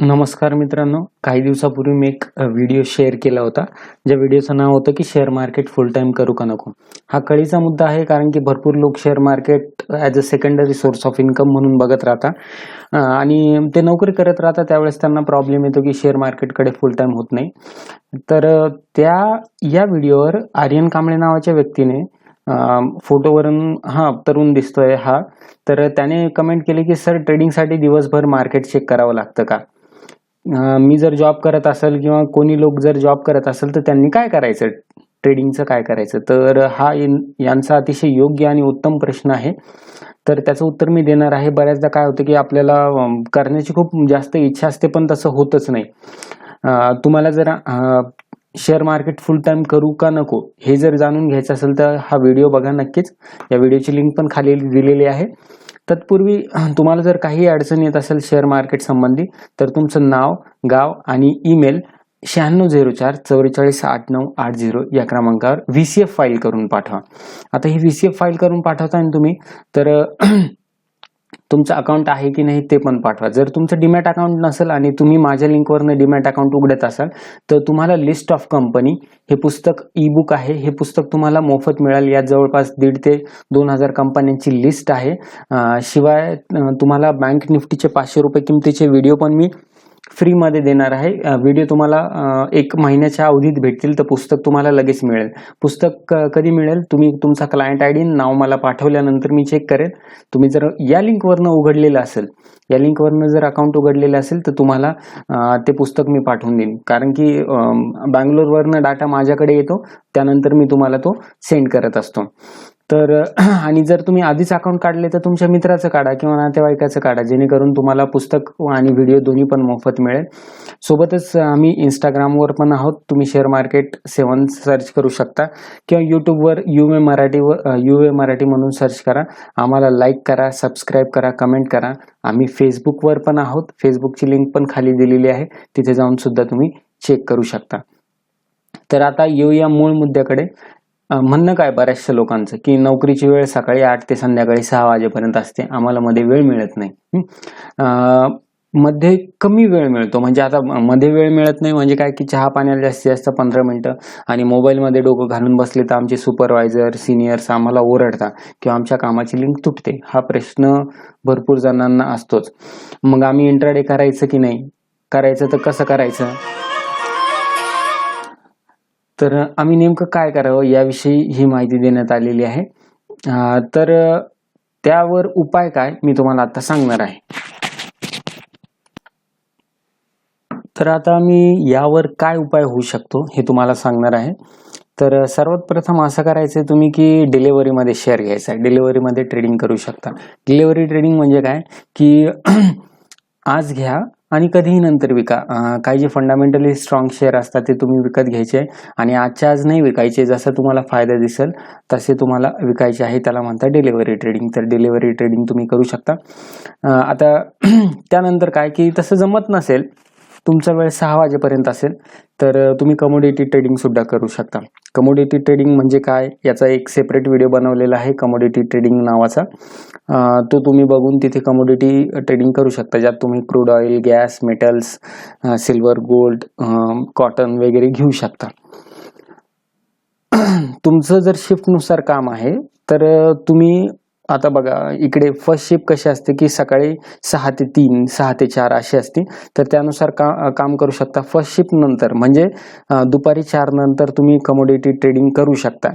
नमस्कार मित्रांनो. काही दिवसापूर्वी मी एक व्हिडिओ शेअर केला होता. ज्या व्हिडिओचं नाव होतं की शेअर मार्केट फुल टाईम करू का नको. हा कळीचा मुद्दा आहे कारण की भरपूर लोक share market as a secondary source of income म्हणून बघत राहतात आणि ते नोकरी करत राहतात त्यावेळेस त्यांना प्रॉब्लेम येतो की शेअर मार्केटकडे फुल टाईम होत नाही. तर त्या या व्हिडिओवर आर्यन कांबळे नावाच्या व्यक्तीने फोटोवरून हा तरुण दिसतोय हा. तर त्याने कमेंट केली की सर ट्रेडिंगसाठी दिवसभर मार्केट चेक करावं लागतं का? मी जर जॉब करत असेल किंवा कोणी लोक जर जॉब करत असेल तर त्यांनी काय करायचं? ट्रेडिंगचं काय करायचं? तर हा इन- यांचा अतिशय योग्य आणि उत्तम प्रश्न आहे. तर त्याचं उत्तर मी देणार आहे. बऱ्याचदा काय होतं की आपल्याला करण्याची खूप जास्त इच्छा असते पण तसं होतच नाही. तुम्हाला जर शेअर मार्केट फुल टाइम करू का नको हे जर जाणून घ्यायचं असेल तर हा व्हिडिओ बघा नक्कीच. या व्हिडिओची लिंक पण खाली दिलेली आहे. तत्पूर्वी तुम्हाला जर काही अडचण येत असेल शेअर मार्केट संबंधी तर तुमचं नाव गाव आणि ईमेल शहाण्णव झिरो चार चौवेचाळीस आठ नऊ आठ झिरो या क्रमांकावर व्ही सी एफ फाईल करून पाठवा. आता ही व्ही सी एफ फाईल करून पाठवता ना तुम्ही तर तुमचं अकाउंट आहे की नाही ते पण पाठवा. जर तुमचं डीमॅट अकाउंट नसेल आणि तुम्ही माझ्या लिंकवरनं डीमॅट अकाउंट उघडत असाल तर तुम्हाला लिस्ट ऑफ कंपनी हे पुस्तक ई बुक आहे. हे पुस्तक तुम्हाला मोफत मिळेल. यात जवळपास दीड ते दोन हजार कंपन्यांची लिस्ट आहे. शिवाय तुम्हाला बँक निफ्टीचे पाचशे रुपये किमतीचे व्हिडिओ पण मी फ्रीमध्ये देणार आहे. व्हिडिओ तुम्हाला एक महिन्याच्या अवधीत भेटतील तर पुस्तक तुम्हाला लगेच मिळेल. पुस्तक कधी मिळेल? तुम्ही तुमचा क्लायंट आय डी नाव मला पाठवल्यानंतर मी चेक करेल तुम्ही जर या लिंकवरनं उघडलेलं असेल या लिंकवरनं जर अकाउंट उघडलेलं असेल तर तुम्हाला ते पुस्तक मी पाठवून देईन. कारण की बँगलोरवरनं डाटा माझ्याकडे येतो त्यानंतर मी तुम्हाला तो सेंड करत असतो. तर आणि जर तुम्ही आधीच अकाउंट काढले तर तुमच्या मित्राचं काढा किंवा नातेवाईकाचं काढा जेणेकरून तुम्हाला पुस्तक आणि व्हिडिओ दोन्ही पण मोफत मिळेल. सोबतच आम्ही इंस्टाग्रामवर पण आहोत. तुम्ही शेअर मार्केट सेवन सर्च करू शकता. किंवा यूट्यूबवर यू ए मराठीवर यू ए मराठी म्हणून सर्च करा. आम्हाला लाईक करा सबस्क्राईब करा कमेंट करा. आम्ही फेसबुकवर पण आहोत. फेसबुकची लिंक पण खाली दिलेली आहे. तिथे जाऊन सुद्धा तुम्ही चेक करू शकता. तर आता येऊया मूळ मुद्द्याकडे. म्हणणं काय बऱ्याचशा लोकांचं? की नोकरीची वेळ सकाळी आठ ते संध्याकाळी सहा वाजेपर्यंत असते. आम्हाला मध्ये वेळ मिळत नाही. मध्ये कमी वेळ मिळतो. म्हणजे आता मध्ये वेळ मिळत नाही म्हणजे काय? की चहा पाण्याला जास्तीत जास्त पंधरा मिनिटं आणि मोबाईलमध्ये डोकं घालून बसले तर आमचे सुपरवायझर सिनियर्स आम्हाला ओरडतात किंवा आमच्या कामाची लिंक तुटते. हा प्रश्न भरपूर जणांना असतोच. मग आम्ही इंट्राडे करायचं की नाही? करायचं तर कसं करायचं? तर आम्ही नेमकं काय करावं याविषयी ही माहिती देण्यात आलेली आहे. तर त्यावर उपाय काय मी तुम्हाला आता सांगणार आहे. तर आता मी यावर काय उपाय होऊ शकतो हे तुम्हाला सांगणार आहे. तर सर्वात प्रथम असं करायचं आहे तुम्ही की डिलेवरीमध्ये शेअर घ्यायचा आहे. डिलेवरीमध्ये ट्रेडिंग करू शकता. डिलेवरी ट्रेडिंग म्हणजे काय की आज घ्या आणि कधीही नंतर विका. काही जे फंडामेंटली स्ट्रॉंग शेअर असतात ते तुम्ही विकत घ्यायचे आणि आजच्या आज नाही विकायचे. जसं तुम्हाला फायदा दिसेल तसे तुम्हाला विकायचे आहे. त्याला म्हणतात डिलिव्हरी ट्रेडिंग तर डिलिव्हरी ट्रेडिंग तुम्ही करू शकता. आता त्यानंतर काय? की तसं जमत नसेल तुमचा वेळ सहा वाजेपर्यंत असेल तर तुम्ही कमोडिटी ट्रेडिंग सुद्धा करू शकता. कमोडिटी ट्रेडिंग म्हणजे काय? याचा एक सेपरेट व्हिडिओ बनवलेला आहे कमोडिटी ट्रेडिंग नावाचा. तो तुम्ही बघून तिथे कमोडिटी ट्रेडिंग करू शकता ज्यात तुम्ही crude oil gas metals silver gold cotton वगैरे घेऊ शकता. तुमचं जर शिफ्टनुसार काम आहे तर तुम्ही आता बघा इकडे फर्स्ट शिफ्ट कशी असते की सकाळी सहा ते तीन सहा ते चार अशी असते. तर त्यानुसार का काम करू शकता फर्स्ट शिफ्ट नंतर. म्हणजे दुपारी चार नंतर तुम्ही कमोडिटी ट्रेडिंग करू शकता.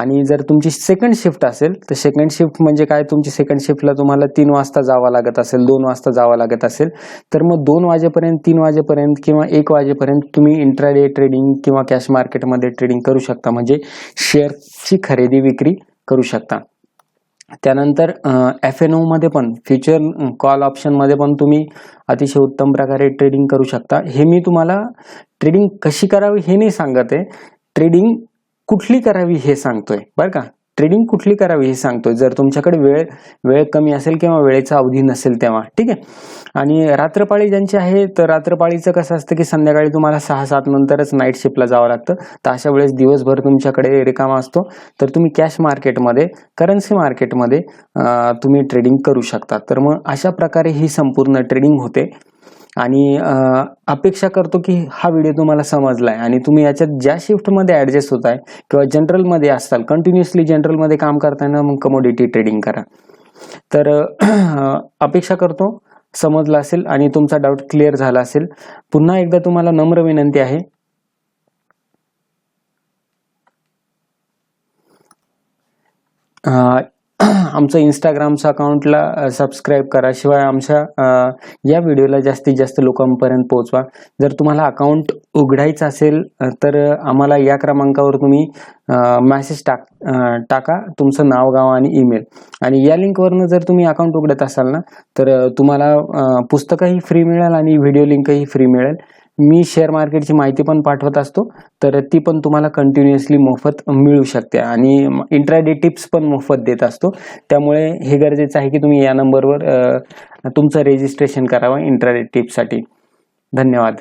आणि जर तुमची सेकंड शिफ्ट असेल तर सेकंड शिफ्ट म्हणजे काय? तुमची सेकंड शिफ्टला तुम्हाला तीन वाजता जावं लागत असेल दोन वाजता जावं लागत असेल. तर मग दोन वाजेपर्यंत तीन वाजेपर्यंत किंवा एक वाजेपर्यंत तुम्ही इंट्राडे ट्रेडिंग किंवा कॅश मार्केटमध्ये ट्रेडिंग करू शकता. म्हणजे शेअरची खरेदी विक्री करू शकता. त्यानंतर एफ एनमध्ये पण फ्युचर कॉल ऑप्शनमध्ये पण तुम्ही अतिशय उत्तम प्रकारे ट्रेडिंग करू शकता. हे मी तुम्हाला ट्रेडिंग कशी करावी हे नाही सांगत आहे. ट्रेडिंग कुठली करावी हे सांगतोय. बरं का? ट्रेडिंग कुठली करावी हे सांगतोय. जर तुमच्याकडे वेळ वेळ कमी असेल किंवा वेळेचा अवधी नसेल तेव्हा ठीक आहे? आणि रात्रपाळी ज्यांची आहे तर रात्रपाळीचं कसं असतं की संध्याकाळी तुम्हाला सहा सात नंतरच नाईट शिफ्टला जावं लागतं. तर अशा वेळेस दिवसभर तुमच्याकडे रिकामा असतो. तर तुम्ही कॅश मार्केटमध्ये करन्सी मार्केटमध्ये तुम्ही ट्रेडिंग करू शकता. तर मग अशा प्रकारे ही संपूर्ण ट्रेडिंग होते. आणि अपेक्षा करतो की हा व्हिडिओ तुम्हाला समजला आहे आणि तुम्ही याच्यात ज्या शिफ्टमध्ये ॲडजस्ट होत आहे किंवा जनरलमध्ये असाल कंटिन्युअसली जनरलमध्ये काम करताना मग कमोडिटी ट्रेडिंग करा. तर अपेक्षा करतो समजला असेल आणि तुमचा डाऊट क्लिअर झाला असेल. पुन्हा एकदा तुम्हाला नम्र विनंती आहे. आमचं इंस्टाग्रामचं अकाउंटला सबस्क्राईब करा. शिवाय आमच्या या व्हिडिओला जास्तीत जास्त लोकांपर्यंत पोहोचवा. जर तुम्हाला अकाउंट उघडायचं असेल तर आम्हाला या क्रमांकावर तुम्ही मॅसेज टाक टाका. तुमचं नाव गाव आणि ईमेल आणि या लिंकवरनं जर तुम्ही अकाउंट उघडत असाल ना तर तुम्हाला पुस्तकंही पुस्तकही फ्री मिळेल आणि व्हिडिओ लिंकही फ्री मिळेल. मी शेअर मार्केटची माहिती पण पाठवत असतो तर ती पण तुम्हाला कंटिन्युअसली मोफत मिळू शकते आणि इंट्राडे टिप्स पण मोफत देत असतो. त्यामुळे हे गरजेचं आहे की तुम्ही या नंबरवर तुमचं रेजिस्ट्रेशन करावं इंट्राडे टिप्ससाठी धन्यवाद.